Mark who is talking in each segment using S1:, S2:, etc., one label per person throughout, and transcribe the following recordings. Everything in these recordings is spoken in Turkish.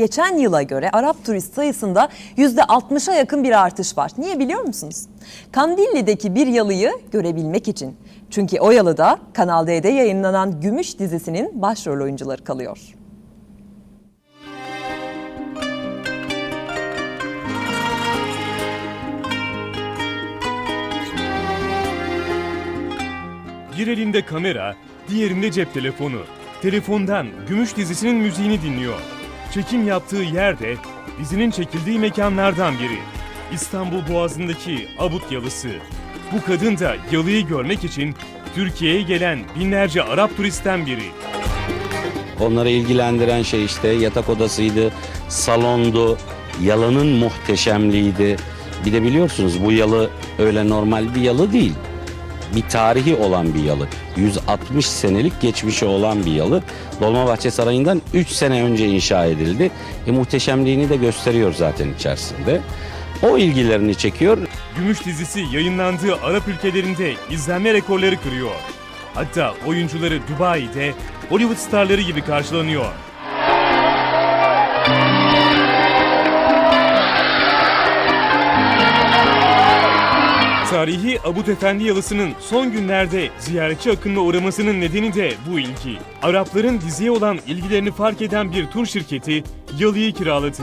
S1: Geçen yıla göre Arap turist sayısında %60'a yakın bir artış var. Niye biliyor musunuz? Kandilli'deki bir yalıyı görebilmek için. Çünkü o yalıda Kanal D'de yayınlanan Gümüş dizisinin başrol oyuncuları kalıyor.
S2: Bir elinde kamera, diğerinde cep telefonu. Telefondan Gümüş dizisinin müziğini dinliyor. Çekim yaptığı yer de dizinin çekildiği mekanlardan biri. İstanbul Boğazı'ndaki Abut Yalısı. Bu kadın da yalıyı görmek için Türkiye'ye gelen binlerce Arap turistten biri.
S3: Onları ilgilendiren şey işte yatak odasıydı, salondu, yalının muhteşemliğiydi. Bir de biliyorsunuz bu yalı öyle normal bir yalı değil. Bir tarihi olan bir yalı. 160 senelik geçmişi olan bir yalı. Dolmabahçe Sarayı'ndan 3 sene önce inşa edildi. E, muhteşemliğini de gösteriyor zaten içerisinde. O ilgilerini çekiyor.
S2: Gümüş dizisi yayınlandığı Arap ülkelerinde izlenme rekorları kırıyor. Hatta oyuncuları Dubai'de Hollywood starları gibi karşılanıyor. Tarihi Abut Efendi Yalısı'nın son günlerde ziyaretçi akınına uğramasının nedeni de bu ilgi. Arapların diziye olan ilgilerini fark eden bir tur şirketi Yalı'yı kiraladı.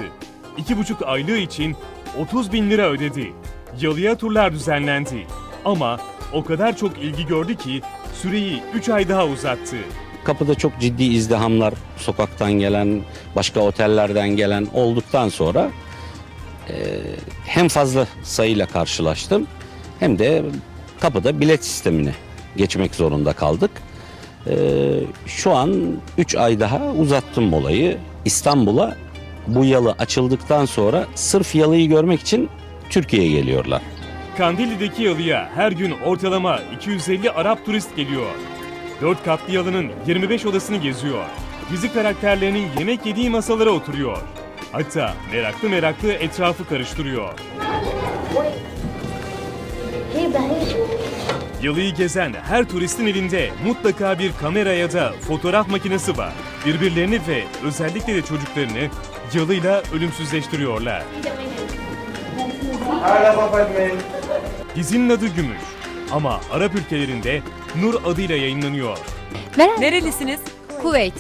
S2: İki buçuk aylığı için 30 bin lira ödedi. Yalıya turlar düzenlendi. Ama o kadar çok ilgi gördü ki süreyi 3 ay daha uzattı.
S3: Kapıda çok ciddi izdihamlar sokaktan gelen, başka otellerden gelen olduktan sonra hem fazla sayıyla karşılaştım hem de kapıda bilet sistemine geçmek zorunda kaldık. E, şu an 3 ay daha uzattım olayı. İstanbul'a bu yalı açıldıktan sonra sırf yalıyı görmek için Türkiye'ye geliyorlar.
S2: Kandilli'deki yalıya her gün ortalama 250 Arap turist geliyor. 4 katlı yalının 25 odasını geziyor. Dizi karakterlerinin yemek yediği masalara oturuyor. Hatta meraklı meraklı etrafı karıştırıyor. Yalıyı gezen her turistin elinde mutlaka bir kamera ya da fotoğraf makinesi var. Birbirlerini ve özellikle de çocuklarını yalıyla ölümsüzleştiriyorlar. Dizinin adı Gümüş ama Arap ülkelerinde Nur adıyla yayınlanıyor.
S1: Nerelisiniz?
S4: Kuveyt.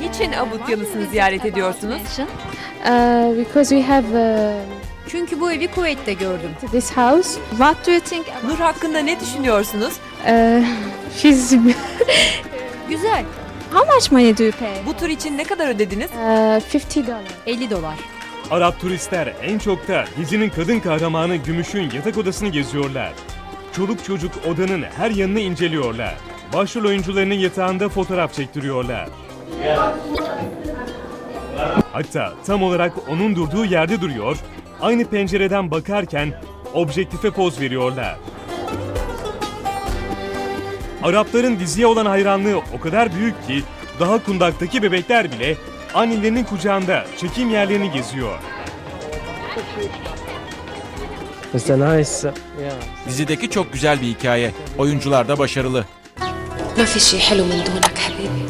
S1: Niçin Abut Yalısı'nı ziyaret ediyorsunuz?
S4: Uh, because we have uh, çünkü bu evi Kuveyt'te gördüm. This house. What do you think?
S1: Nur hakkında ne düşünüyorsunuz?
S4: Uh, she's güzel. How much money do you pay?
S1: Bu tur için ne kadar ödediniz?
S4: Uh, 50 dolar. 50 dolar.
S2: Arap turistler en çok da dizinin kadın kahramanı Gümüş'ün yatak odasını geziyorlar. Çoluk çocuk odanın her yanını inceliyorlar. Başrol oyuncularının yatağında fotoğraf çektiriyorlar. Hatta tam olarak onun durduğu yerde duruyor, aynı pencereden bakarken objektife poz veriyorlar. Arapların diziye olan hayranlığı o kadar büyük ki daha kundaktaki bebekler bile annelerinin kucağında çekim yerlerini geziyor.
S5: It's a nice, uh, yeah.
S6: Dizideki çok güzel bir hikaye. Oyuncular da başarılı.
S7: ما في شي حلو من دونك حبيبي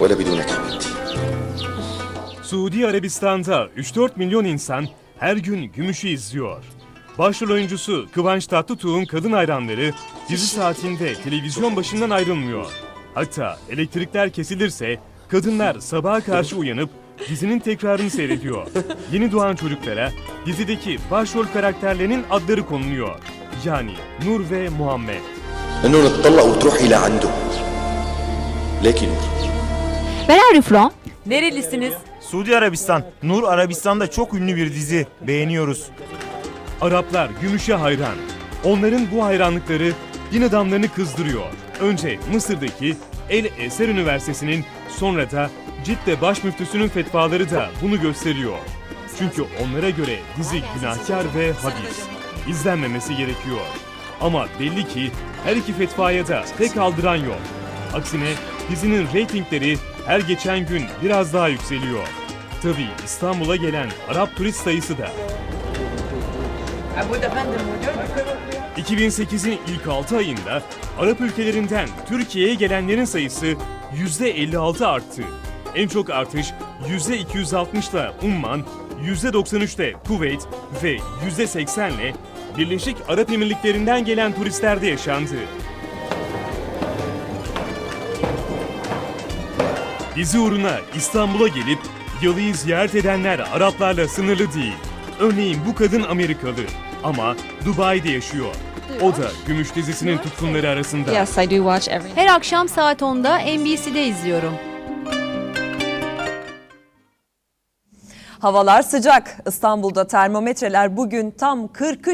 S8: ولا بدونك حبيبتي
S2: Suudi Arabistan'da 3-4 milyon insan her gün Gümüş'ü izliyor. Başrol oyuncusu Kıvanç Tatlıtuğ'un kadın hayranları dizi saatinde televizyon başından ayrılmıyor. Hatta elektrikler kesilirse kadınlar sabaha karşı uyanıp dizinin tekrarını seyrediyor. Yeni doğan çocuklara dizideki başrol karakterlerinin adları konuluyor. Yani Nur ve Muhammed.
S8: انه نتطلق وتروح الى عنده ليكي نور
S4: Where are you from?
S1: Nerelisiniz?
S9: Suudi Arabistan. Nur Arabistan'da çok ünlü bir dizi. Beğeniyoruz.
S2: Araplar gümüşe hayran. Onların bu hayranlıkları din adamlarını kızdırıyor. Önce Mısır'daki El Eser Üniversitesi'nin sonra da Cidde baş müftüsünün fetvaları da bunu gösteriyor. Çünkü onlara göre dizi günahkar ve hadis. İzlenmemesi gerekiyor. Ama belli ki her iki fetvaya da pek aldıran yok. Aksine dizinin reytingleri her geçen gün biraz daha yükseliyor. Tabii İstanbul'a gelen Arap turist sayısı da 2008'in ilk 6 ayında Arap ülkelerinden Türkiye'ye gelenlerin sayısı %56 arttı. En çok artış %260'la Umman, %93'te Kuveyt ve %80'le Birleşik Arap Emirlikleri'nden gelen turistlerde yaşandı. Dizi uğruna İstanbul'a gelip yalıyı ziyaret edenler Araplarla sınırlı değil. Örneğin bu kadın Amerikalı ama Dubai'de yaşıyor. O da Gümüş dizisinin tutkunları arasında.
S7: Yes, I do watch every
S4: Her akşam saat 10'da NBC'de izliyorum.
S1: Havalar sıcak. İstanbul'da termometreler bugün tam 43